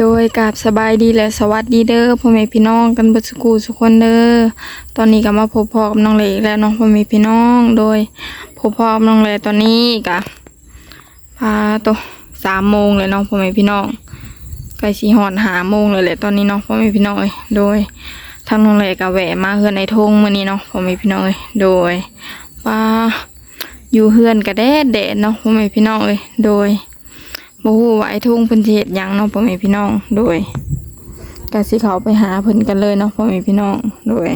โดยกาบสบายดีและสวัสดีเด้อพ่อแม่พี่น้องกันบิดสุกูสุกคนเด้อตอนนี้ก็มาพบพ่อกับน้องเหลอีกแล้วน้องพ่อแม่พี่น้องโดยพบพ่อกับน้องเหลตอนนี้ก็พาตัวสามโมงเลยน้องพ่อแม่พี่น้องใกล้สีหอนหาโมงเลยแหละตอนนี้น้องพ่อแม่พี่น้องเอ้ยโดยทางน้องเหลก็แหวะมาเฮือนในทงมื้อนี้เนาะพ่อแม่พี่น้องเอ้ยโดยว่าอยู่เฮือนก็แดดแดดเนาะพ่อแม่พี่น้องเอ้ยโดย บ่ฮู้ว่าไอ้ทุ่งเพิ่นสิเฮ็ดหยังเนาะพ่อแม่พี่น้องโดยก็สิเข้าไปหาเพิ่นกันเลยเนาะพ่อแม่พี่น้องโดย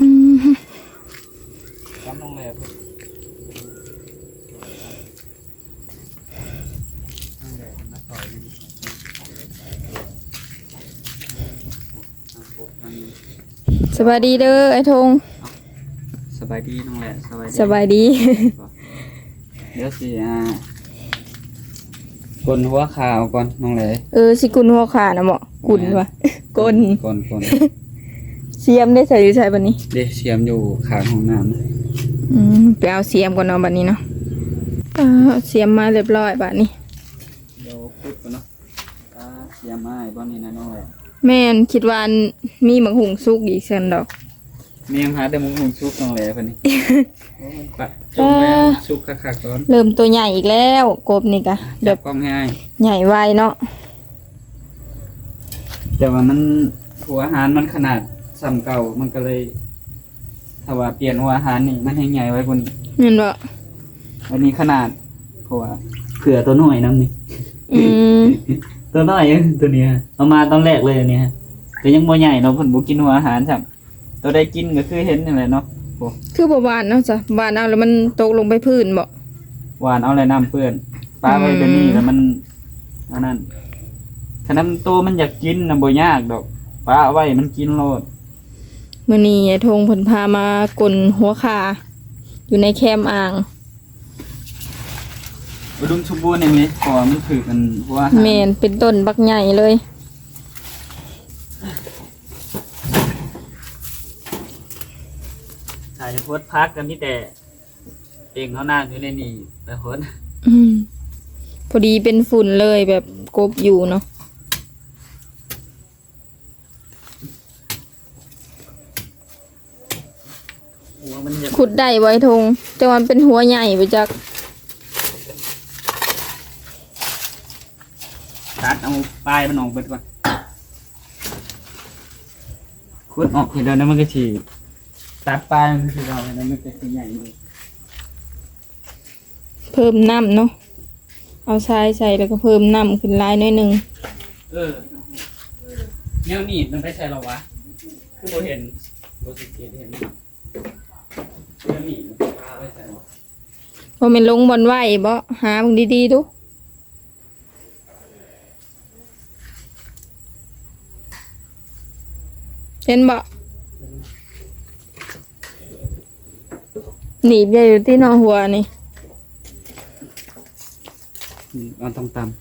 อืมจำลงเลยเพื่อนนั่งเลยมาต่อยอยู่สบายดีเด้อไอ้ทุ่งสบายดีน้องแหละสบายดีสบายดีเดี๋ยวสิอ่ากลนหัวขาวก่อนน้องแหละเออสิกุนหัวขาน่ะเหมาะกุนวะกลกลนกลนเสียมได้ใส่อยู่ใส่บัดนี้ เด็เสียมอยู่ขางห้องน้ำนะอืมไปเอาเสียมก่อนเนาะบัดนี้เนาะเออเสียมมาเรียบร้อยบัดนี้ เดี๋ยวพุดก่อนเนาะอ่าเสียมไม้บ้านนี้นะน้องแหละแม่นคิดว่าอันมีหมักหุงสุกอีกเส้นดอก เมียงหาแต่มุงมุงชุกน้องแหละเพิ่นนี่โอ้ยปัดจงไว้ชุกคักๆก่อนเริ่มตัวใหญ่อีกแล้วกบนี่กะแบจับบกล้องให้ใหญ่ไวเนาะแต่ว่ามันหัวอาหารมันขนาดซ้ำเก่ามันก็เลยถ้าว่าเปลี่ยนหัวอาหารนี่มันให้ใหญ่ไว้บนแม่นบ่อันนี้ขนาดเพราะว่าเผื่อตัวหน่อยน้ำนี่ อืมตัวน้อยเอ้ยตัวเนี้ยเอามาตอนแรกเลยอันเนี้ยแต่ยังบ่ใหญ่เนาะเพิ่นบ่กินหัวอาหารครับ ตัวได้กินก็คือเห็นนี่แหละเนาะคือบ่หวานเนาะจ้ะหวานเอาแล้วมันตกลงไปพื้นบ่หวานเอาอะไรน้ำเปื้อนปลาไว้แบบนี้แล้วมันอันนั้นขนาดตัวมันอยากกินน่ะบ่ยากดอกปลาเอาไว้มันกินโลดมื้อนี้ไอ้ทงเพิ่นพามากลนหัวขาอยู่ในแคมป์อ่างอุดมสมบูรณ์อย่างนี้เพราะว่ามันถือกันหัวอาหารแม่นเป็นต้นบักใหญ่เลยายโพสต์พักกันมีแต่เองเขานั่งอยู่ในนี่แต่โพสต์อืมพอดีเป็นฝุ่นเลยแบบกบอยู่เนาะหัวมันอยากขุดได้ไว้ทงแต่ว่ามันเป็นหัวใหญ่ไปจักตัดเอาปลายมันออกไปก่อนคุดออกเห็นแล้วนะมันก็ฉีก ตัดปลายมันคือเราแล้วมันก็คือใหญ่เลยเพิ่มน้ำเนาะ เอาทรายใส่แล้วก็เพิ่มน้ำขึ้นหลายหน้อยหนึงเออแนวหนีบมันไปใส่เราวะ คือโบเห็นโบสิเกตเห็นแนวหนีบมันปลาไปใส่เราบ่แม่นลงบอลไหวบ่หาเบิ่งดีๆดูเห็นบ่ หนีบใหญ่อยู่ที่นอหัวนี่อืมเอาตำตำ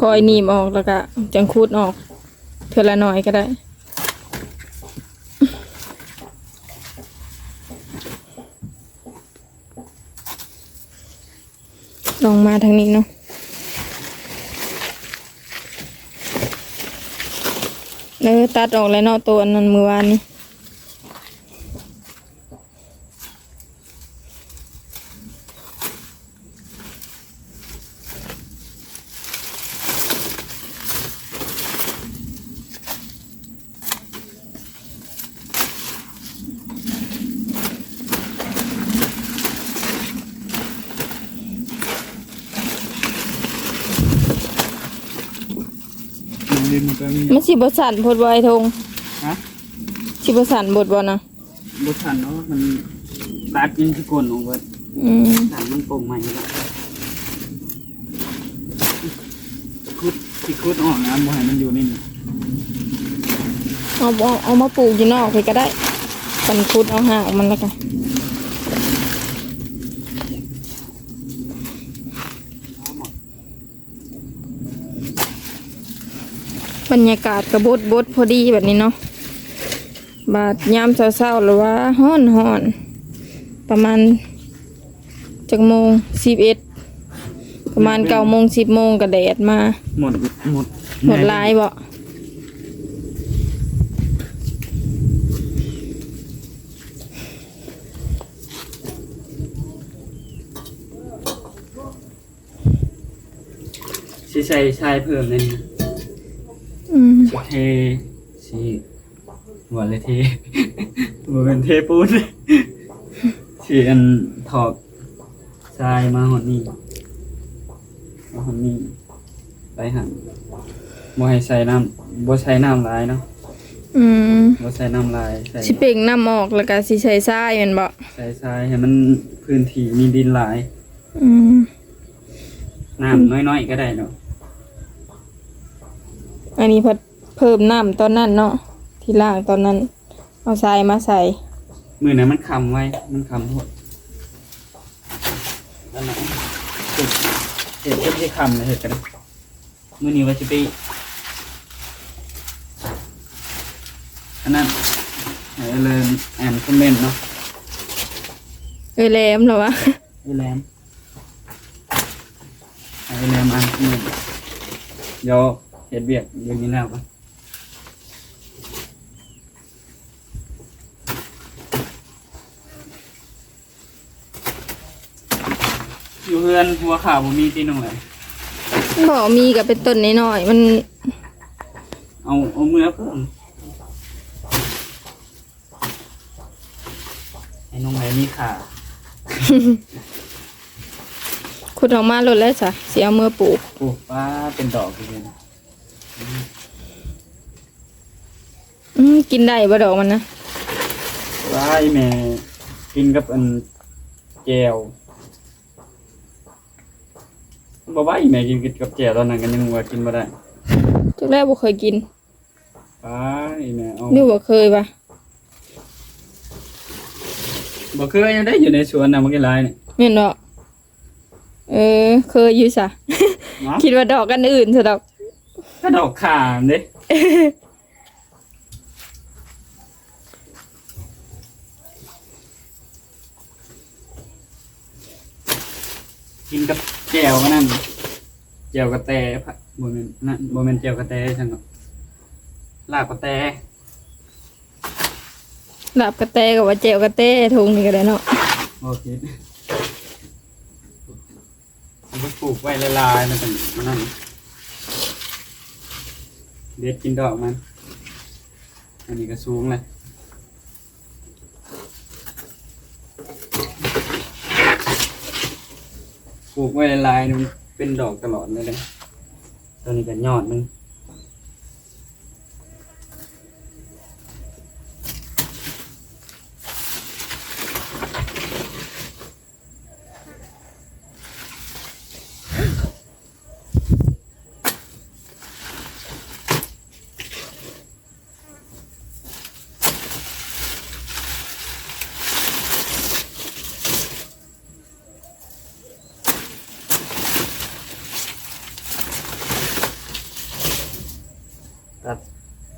คอยหนีบออกแล้วก็จังคูดออกเทื่อละหน่อยก็ได้ลองมาทางนี้เนาะเออตัดออกแล้วเนาะตัวอันนั้นมือวานนี้ ก็มีมันสิบสันพดไว้ทงฮะสิบสันบดบ่นะบุทันเนาะมันตัดยิงที่ก้นของเบิดอืมตัดมันโป่งใหม่แล้วคุดที่คุดออกนะบ่ให้มันอยู่นี่เอาเอาเอามาปลูกอยู่นอกไปก็ได้กันคุดเอาหางออกมันแล้วกัน บรรยากาศกระบดบดพอดีแบบนี้เนาะบาดยามเช้าๆหรือว่าฮ้อนฮ้อนประมาณจักโมงสิบเอ็ดประมาณเก้าโมงสิบโมงก็แดดมา หมดหมดหมดลายบ่สิใส่ชายเพิ่มเลยนี่อืมสิ เทสิหัวเลยเทหัวเป็นเทปูนสิอันถอกชายมาหอดนี่มาหอดนี่ไปหันบ่ให้ใส่น้ำบ่ใส่น้ำลายเนาะอืมบ่ใส่น้ำลายใส่สิเป่งน้ำออกแล้วก็สิใส่ทรายแม่นบ่ใส่ทรายให้มันพื้นที่มีดินหลายอืมน้ำน้อยๆก็ได้เนาะอันนี้เพิ่น เพิ่มน้ำตอนนั้นเนาะที่ล่างตอนนั้น เอาทรายมาใส่มือนั้นมันคำไว้ มันคำโทษนั่นแหละเห็ดเห็ดเห็ดที่คำเลยเห็ดกันนะมือนี้ว่าจะไปอันนั้นให้เลยแอนคอมเมนต์เนาะเอ้ยแหลมเหรอวะไอแรมไอแรมอ่านคอมเมนต์เดี๋ยวเห็ดเบียกเดี๋ยวนี้แล้วปะ อยู่เพื่อนหัวข่าวผมมีที่ตรงไหนบ่มีก็เป็นต้นน้อยๆมัน เอาเอามือเพิ่มไอ้น้องไหนมีขาขุดออกมาหลดแล้วจ้ะสิเอามือปลูกปลูกป้าเป็นดอกเลยนะอืมกินได้บ่ดอกมันนะว้ายแม่กินกับอันแจว บ่ว่าอีแม่กินกับแจวตอนนั้นกันยังว่ากินบ่ได้จุกแรกบ่เคยกินป้าอีแม่เอานี่บ่เคยปะบ่เคยยังได้อยู่ในสวนน่ะมันก็หลายนี่แม่นบ่เออ เคยอยู่จ้ะเนาะคิดว่าดอกกันอื่นซะดอก ก็ดอกขามเด้กินกับแจวก็นั่นแจวกระแตผัดบ่แม่นนั่นบ่แม่นแจวกระแตจังก็ลาบกระแตลาบกระแตกับว่าแจวกระแตทงนี่ก็ได้เนาะโอเคมันก็ปลูกไว้ละลายๆมันเป็นมันนั่นเด็ดกินดอกมัน อันนี้ก็สูงเลย ปลูกไว้ละลายๆมันเป็นดอกตลอดเลยนะตัวนี้ก็ยอดมัน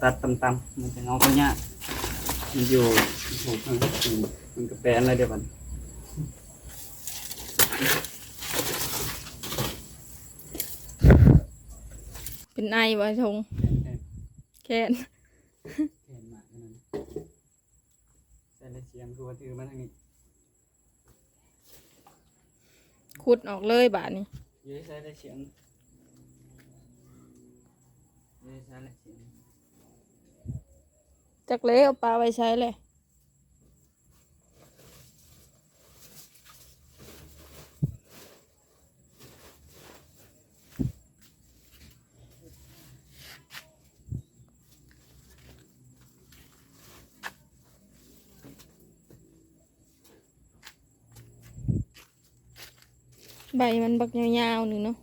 ตัดตำๆมันจะเงาก็ยากมันอยู่โอ้โหมันก็แปลนอะไรเดียวกันเป็นไอบ่ทงแค่นเห็นมากนั่นใส่เลยเสียงคือว่าถือมาทางนี้ขุดออกเลยบาดนี้ยืดใส่เลยเสียงยืดใส่เลย จักเละเอาปลาไว้ใช้เลยใบมันบักยาวๆหนึ่งเนาะ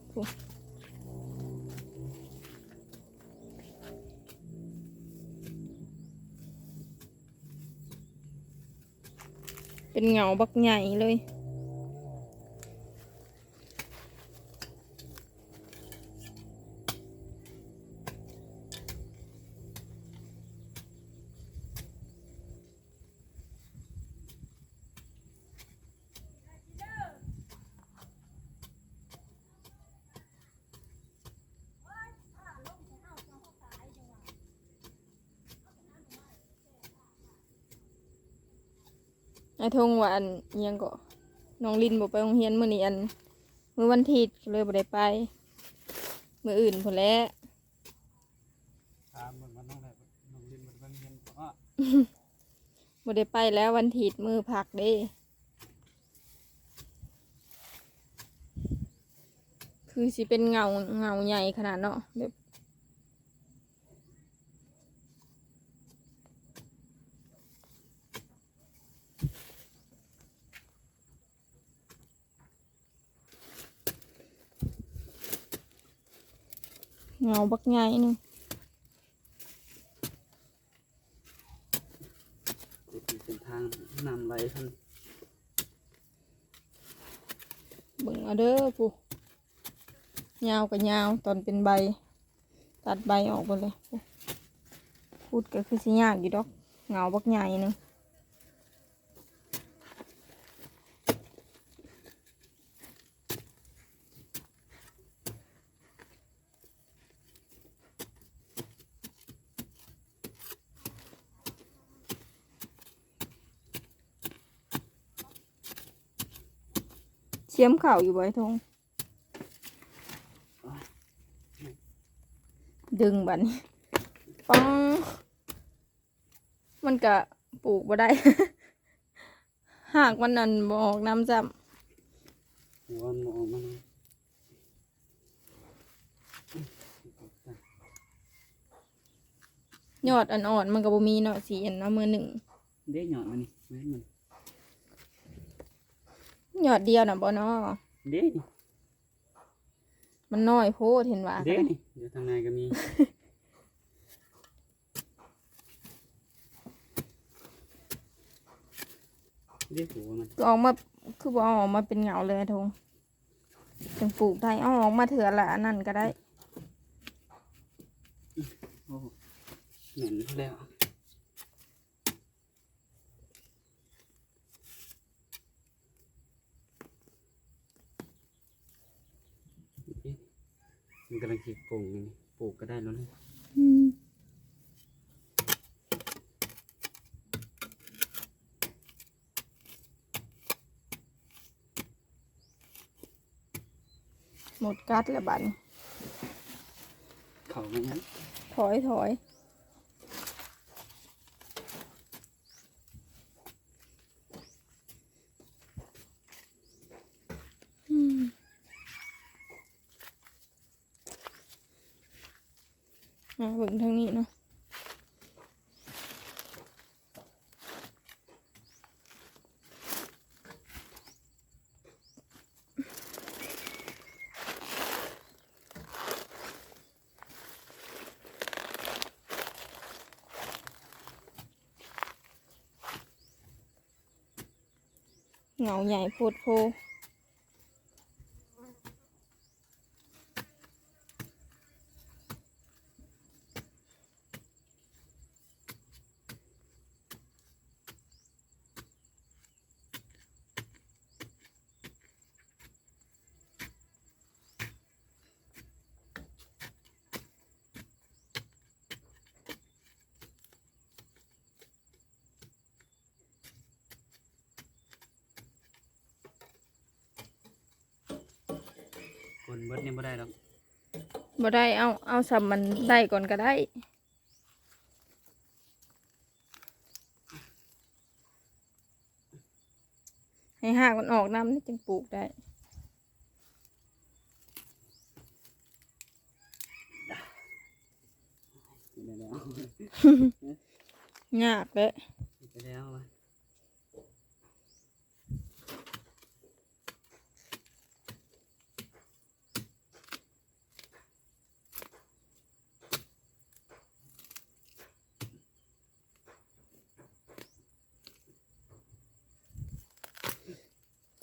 เป็นเหงาบักใหญ่เลย อ้ทงว่าอันอิหยังก็น้องลินบ่ไปโรงเรียนมื้อนี้อันมื้อวันอาทิตย์ก็เลยบ่ได้ไปมื้ออื่นพุ่นแหละถามมันมันต้องได้น้องลินมันเบิ่งเห็นเพราะบ่ได้ไปแล้ววันอาทิตย์มื้อพักเด้ คือสิเป็นเงาเงาใหญ่ขนาดเนาะแบบ เงาบักใหญ่หนึงเป็นทางนำไหลท่านเบิ่งเอาเด้อผู้ยาวกับยาวตอนเป็นใบ ตัดใบออกหมดเลยผู้พูดก็คือสิยากอยู่ดอกเงาบักใหญ่หนึง เชียมเข่าอยู่บ่ไอ้ทงดึงบัดนี้ปัง มันก็ปลูกบ่ได้ หากมันนั่นบออกน้ำจหัวมันออกมาเลยำยอดอ่อนๆมันก็บ่มีเนาะสีอันเนาะมือหนึ่งเด้หยอดมันนี่แม่นมัน ยอดเดียวน่ะบ่เนาะเด้นี่มันน้อยโพดเห็นว่าเด้นี่เดี๋ยวทางในก็มี เด้หัวมันก็ออกมาคือบ่เอาออกมาเป็นเหงาเลยไอ้ทงจังปลูกได้เอาออกมาเถื่อละอันนั่นก็ได้โอ้เหม็นแล้วเด้ มันกำลังคิดปลูกนี่ปลูกก็ได้แล้วนี่หมดกัดแล้วบัดนี้เขาไม่งั้น ถอยถอย อ่าเบิ่งทางนี้เนาะเงาใหญ่โพดโพ คนเบิดเนี่ยไม่ได้หรอกบ่ได้เอาเอาสับมันได้ก่อนก็ได้ ให้หากมันออกน้ำนี่จึงปลูกได้ไม่ได้แล้วยากเลยไปแล้ววะ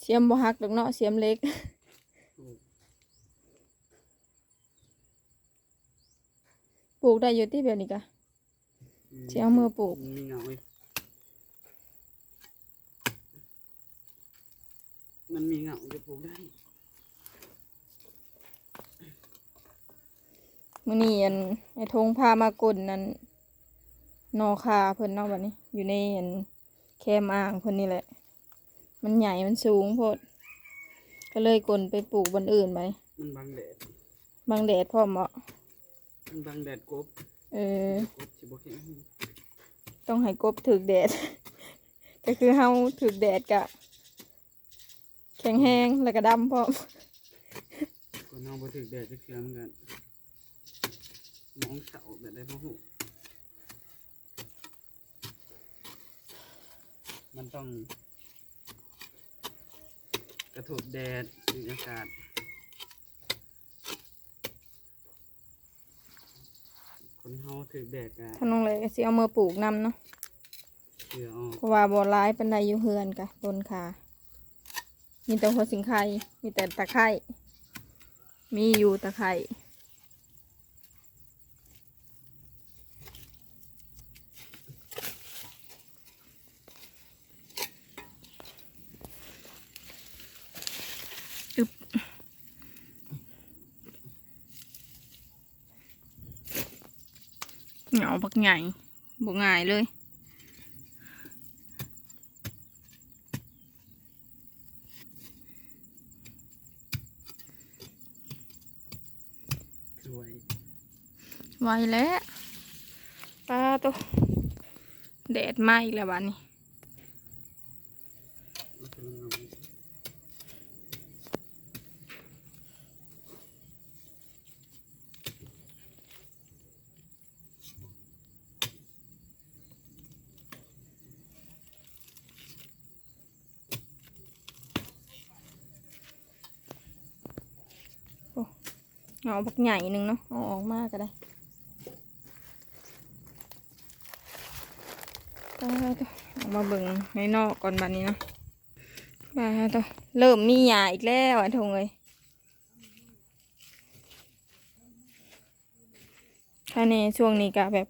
เสียมบ่ฮักดอกเนาะเสียมเล็กปลูกได้อยู่ที่แบบนี้กะสิเอามือปลูกมีเงาอีกมันมีเงาจะปลูกได้มื้อนี้อันไอ้ทงพามากลนั่นนอคาเพิ่นเนาะบัดนี้ อยู่ในอันแคมอ่างเพิ่นนี่แหละ มันใหญ่มันสูงโพดก็เลยกลนไปปลูกบนอื่นไปมันบังแดดบางแดดพร้อมเหมาะ มันบังแดดกบเออ กบสิบ่แข็งต้องให้กบถึกแดด ก็คือเฮาถึกแดดกะ แข็งแห้งแล้วก็ดำพร้อมคนน้องบ่ถึกแดดจะเคือเหมือนกันมองเสาแบบได้บ่ฮู้มันต้องก ระทบแดดสูดอากาศคนเฮาถึกแดดกะถ้าน้องเลยก็สิเอามือปลูกนำเนาะเสือออกเพราะว่าบ่ร้ายเป็นไดอยู่เฮือนกะต้นขามีแต่หัวสิงไข่มีแต่ตะไคร่มีอยู่ตะไคร่ เหงาบักใหญ่บ่ง่ายเลยสวยไวแล้วปลาตัวแดดไหม้อีกแล้วบ้านนี้มันกำลังเอา เหงาบักใหญ่หนึ่งเนาะเอาออกมากก็ได้ปลาตัวเอามาเบิ่งในนอกก่อนบ้านนี้เนาะปลาตัวเริ่มมีหยาอีกแล้วไอ้ทงเลยถ้าในช่วงนี้ก็แบบ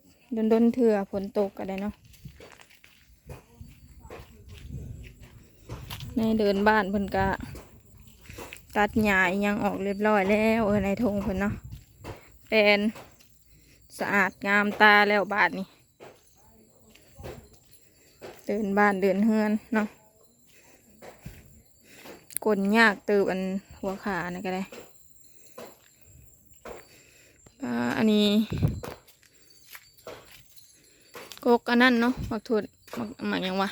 ดนๆเถื่อฝนตกก็ได้เนาะในเดินบ้านเพิ่นก็ ตัดหญ้ายังออกเรียบร้อยแล้วในทงเพิ่นเนาะเป็นสะอาดงามตาแล้วบาทนี้เดินบ้านเดินเฮือนเนาะกลยากติบอันหัวขานะก็ได้อ่าอันนี้กกอันนั้นเนาะมักถุดมักหมักยังวะ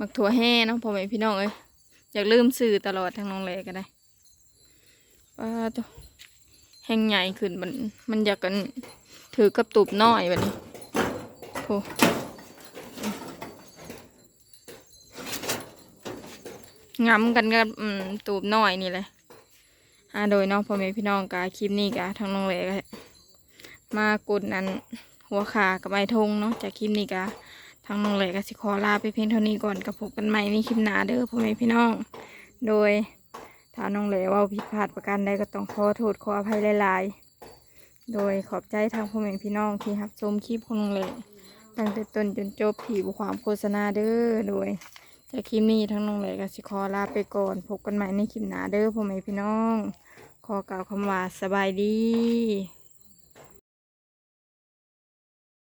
มักถั่วแห่เนาะพ่อแม่พี่น้องเอ้ยอยากลืมสื่อตลอดทางน้องเลก็ได้ป้าตัวแห้งใหญ่ขึ้นมันมันอยากกันถือกับตูบน้อยแบบนี้โอ้งำกันกับตูบน้อยนี่เลยอ่าโดยน้องพ่อแม่พี่น้องกาคลิปนี้กาทางน้องเลก็มากดอันหัวขากับไม้ทงเนาะจากคลิปนี้กา ทางน้องเลยก็สิขอลาไปเพียงเท่านี้ก่อนกับพบกันใหม่ในคลิปหน้าเด้อพ่อแม่พี่น้อง โดยถ้าน้องเลว่าผิดพลาดประการใดก็ต้องขอโทษขออภัยหลาย ๆ โดยขอบใจทางพ่อแม่พี่น้องที่รับชมคลิปของน้องเลตั้งแต่ต้นจนจบที่บุความโฆษณาเด้อโดยจากคลิปนี้ทางน้องเลก็สิขอลาไปก่อนพบกันใหม่ในคลิปหน้าเด้อพ่อแม่พี่น้อง ขอกล่าวคำว่าสบายดี